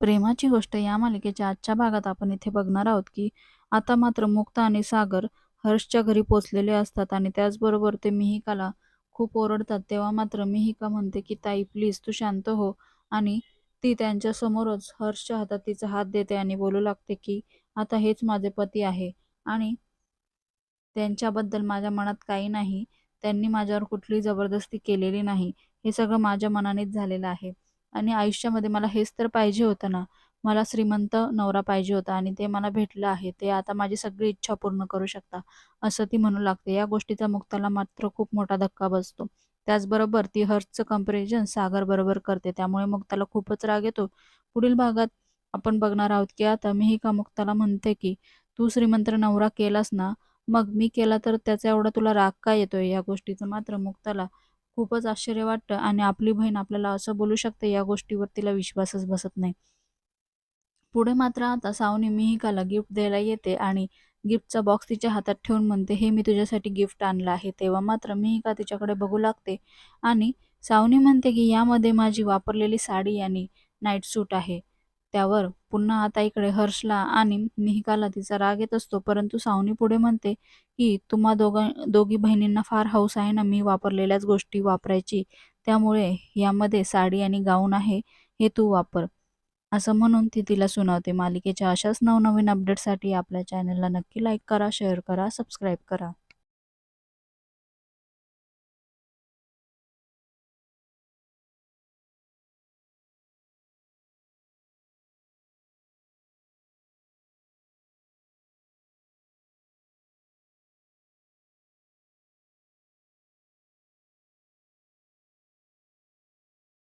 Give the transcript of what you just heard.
प्रेमाची गोष्ट या मालिकेच्या आजच्या भागात आपण इथे बघणार आहोत की आता मात्र मुक्ता आणि सागर हर्षच्या घरी पोचलेले असतात आणि त्याचबरोबर ते मिहिकाला खूप ओरडतात. तेव्हा मात्र मिहिका म्हणते की ताई प्लीज तू शांत हो. आणि ती त्यांच्या समोरच हर्षच्या हातात तिचा हात देते आणि बोलू लागते की आता हेच माझे पती आहे आणि त्यांच्याबद्दल माझ्या मनात काही नाही. त्यांनी माझ्यावर कुठली जबरदस्ती केलेली नाही. हे सगळं माझ्या मनानेच झालेलं आहे. आणि आयुष्यामध्ये मला हेच तर पाहिजे होतं ना. मला श्रीमंत नवरा पाहिजे होता आणि ते मला भेटलं आहे. ते आता माझी सगळी इच्छा पूर्ण करू शकता असं ती म्हणू लागते. या गोष्टीचा मुक्ताला मात्र खूप मोठा धक्का बसतो. त्याचबरोबर ती हर्षचं कंपॅरिझन सागर बरोबर करते. त्यामुळे मुक्ताला खूपच राग येतो. पुढील भागात आपण बघणार आहोत की आता मिहिका मुक्ताला म्हणते की तू श्रीमंत नवरा केलास ना मग मी केला तर त्याचा एवढा तुला राग का येतोय? या गोष्टीचं मात्र मुक्ताला खूपच आश्चर्य वाटतं आणि आपली बहीण आपल्याला असं बोलू शकते या गोष्टीवर तिला विश्वासच बसत नाही. पुढे मात्र आता सावनी मिहिकाला गिफ्ट द्यायला येते आणि गिफ्टचा बॉक्स तिच्या हातात ठेवून म्हणते हे मी तुझ्यासाठी गिफ्ट आणलं आहे. तेव्हा मात्र मिहिका तिच्याकडे बघू लागते आणि सावनी म्हणते की यामध्ये माझी वापरलेली साडी आणि नाईट सूट आहे. त्यावर. पुन्हा आता इकडे हर्षला आणि निहिकाला तिचा राग येत असतो परंतु सावनी पुढे म्हणते की तुम्हा दोघा दोघी बहिणींना फार हौस आहे ना मी वापरलेल्याच गोष्टी वापरायची. त्यामुळे यामध्ये साडी आणि गाऊन आहे हे तू वापर. असं म्हणून ती तिला सुनावते. मालिकेच्या अशाच नवनवीन अपडेटसाठी आपल्या चॅनलला नक्की लाईक करा शेअर करा सबस्क्राईब करा.